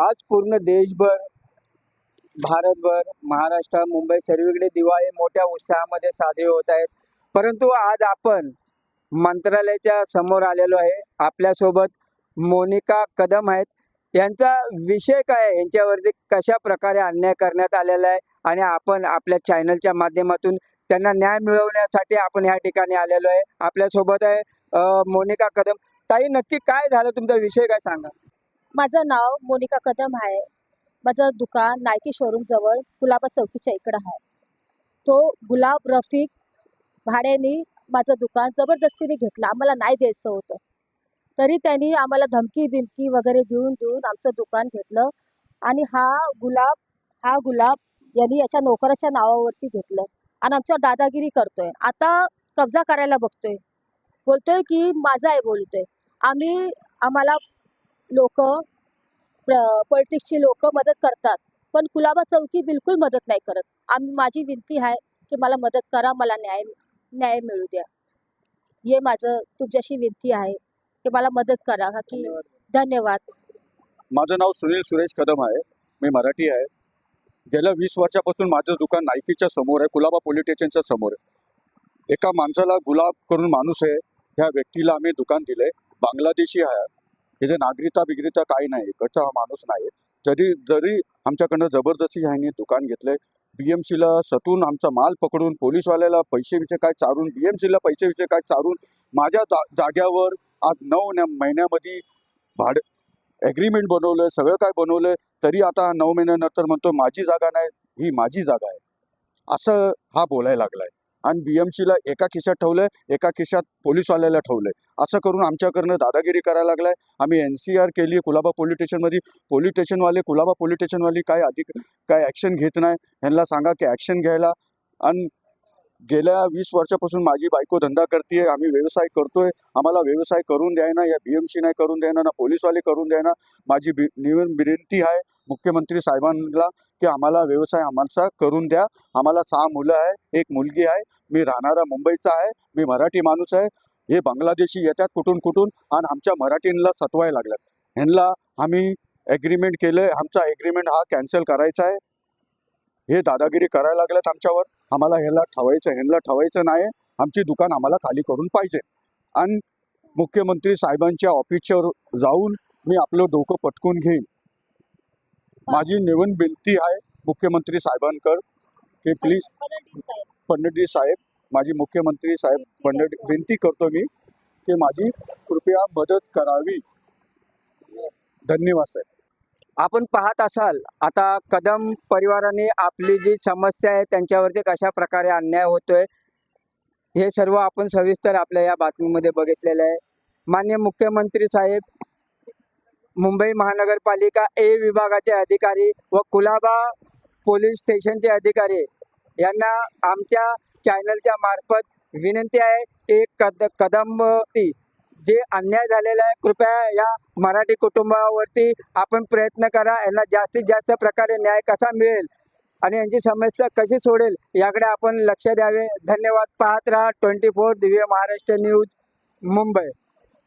आज पूर्ण देशभर भारतभर महाराष्ट्र मुंबई सर्वीकडे दिवाळी मोठ्या उत्साहामध्ये साजरी होत आहेत. परंतु आज आपण मंत्रालयाच्या समोर आलेलो आहे. आपल्यासोबत मोनिका कदम आहेत. यांचा विषय काय आहे? यांच्यावरती कशा प्रकारे अन्याय करण्यात आलेला आहे? आणि आपण आपल्या चॅनलच्या माध्यमातून त्यांना न्याय मिळवण्यासाठी आपण या ठिकाणी आलेलो आहे. आपल्यासोबत आहे मोनिका कदम. ताई नक्की काय झालं? तुमचा विषय काय सांगा? माझं नाव मोनिका कदम आहे. माझं दुकान नायकी शोरूम जवळ गुलाबा चौकीच्या इकडं आहे. तो गुलाब रफिक भाड्याने माझं दुकान जबरदस्तीने घेतलं. आम्हाला नाही द्यायचं होतं. तरी त्यांनी आम्हाला धमकी बिमकी वगैरे देऊन देऊन आमचं दुकान घेतलं. आणि हा गुलाब हा गुलाब यांनी याच्या नोकराच्या नावावरती घेतलं. आणि आमच्यावर दादागिरी करतोय. आता कब्जा करायला बघतोय. बोलतोय की माझा आहे बोलतोय. आम्ही आम्हाला लोक पॉलिटिक्सची लोक मदत करतात. पण कुलाबा चौकी बिलकुल मदत नाही करत. आम्ही माझी विनंती आहे की मला मदत करा मला न्याय न्याय मिळू द्या. हे माझं तुमच्याशी विनंती आहे की मला मदत करा. का की धन्यवाद. माझं नाव सुनील सुरेश कदम आहे. मी मराठी आहे. गेल्या वीस वर्षापासून माझं दुकान नायकीच्या समोर आहे कुलाबा पोलीस स्टेशनच्या समोर आहे. एका माणसाला गुलाब करून माणूस आहे. ह्या व्यक्तीला आम्ही दुकान दिलंय. बांगलादेशी आहे. हे नागरिकता बिगरिता काही नाही इकडचा हा माणूस नाही. जरी जरी आमच्याकडनं जबरदस्ती ह्याने दुकान घेतलंय बी एम सीला सतून आमचा माल पकडून पोलीसवाल्याला पैसे विषय काय चारून बी एम सीला पैसे विषय काय चारून माझ्या जा जाग्यावर आज नऊ न- महिन्यामध्ये भाडं ॲग्रीमेंट बनवलं सगळं काय बनवलं तरी आता नऊ महिन्यानंतर म्हणतो माझी जागा नाही ही माझी जागा आहे. असं हा बोलायला लागलाय. आणि बी एम सीला एका खिशात आहे एका खिशात पोलीसवाल्याला आहे असं करून आमच्याकडनं दादागिरी करायला लागलाय. आम्ही एन सी आर केली कुलाबा पोलीस स्टेशनमध्ये. पोलीस स्टेशनवाले कुलाबा पोलीस स्टेशनवाली काय अधिक काय ॲक्शन घेत नाही. ह्यांना सांगा की ॲक्शन घ्यायला. आणि गेल्या वीस वर्षापासून माझी बायको धंदा करते आम्ही व्यवसाय करतोय. आम्हाला व्यवसाय करून द्यायना या बी एम सी नाही करून द्यायना ना पोलीसवाले करून द्यायना माझी बि निवेदन विनंती आहे मुख्यमंत्री साहेबांना. की आम्हाला व्यवसाय आम्हाला करून द्या. आम्हाला सहा मुलं आहे एक मुलगी आहे मी राहणारा मुंबईचा आहे मी मराठी माणूस आहे. हे बांगलादेशी येतात कुठून कुठून आणि आमच्या मराठींना सतवायला लागल्यात. ह्यांना आम्ही ॲग्रीमेंट केलं आहे आमचा ॲग्रीमेंट हा कॅन्सल करायचा आहे. हे दादागिरी करायला लागल्यात आमच्यावर. आम्हाला ह्याला ठवायचं ह्यांना ठवायचं नाही. आमची दुकान आम्हाला खाली करून पाहिजे. आणि मुख्यमंत्री साहेबांच्या ऑफिसवर जाऊन मी आपलं डोकं पटकून घेईन. माझी निवड विनंती आहे मुख्यमंत्री साहेबांकर की प्लीज फडणवीस साहेब, फडणवीस साहेब माझी मुख्यमंत्री साहेब फडणवीस विनंती करतो मी की माझी कृपया मदत करावी. धन्यवाद साहेब. आपण पाहत असाल आता कदम परिवाराने आपली जी समस्या आहे त्यांच्यावरती कशा प्रकारे अन्याय होतोय हे सर्व आपण सविस्तर आपल्या या बातमीमध्ये बघितलेलं आहे. मान्य मुख्यमंत्री साहेब मुंबई महानगरपालिका ए विभागाचे अधिकारी व कुलाबा पोलीस स्टेशनचे अधिकारी यांना आमच्या चॅनलच्या मार्फत विनंती आहे की कद कदम जे अन्याय झालेला आहे कृपया या मराठी कुटुंबावरती आपण प्रयत्न करा. यांना जास्तीत जास्त प्रकारे न्याय कसा मिळेल आणि यांची समस्या कशी सोडेल याकडे आपण लक्ष द्यावे. धन्यवाद. पाहत राहा. Twenty four Divya Maharashtra news Mumbai.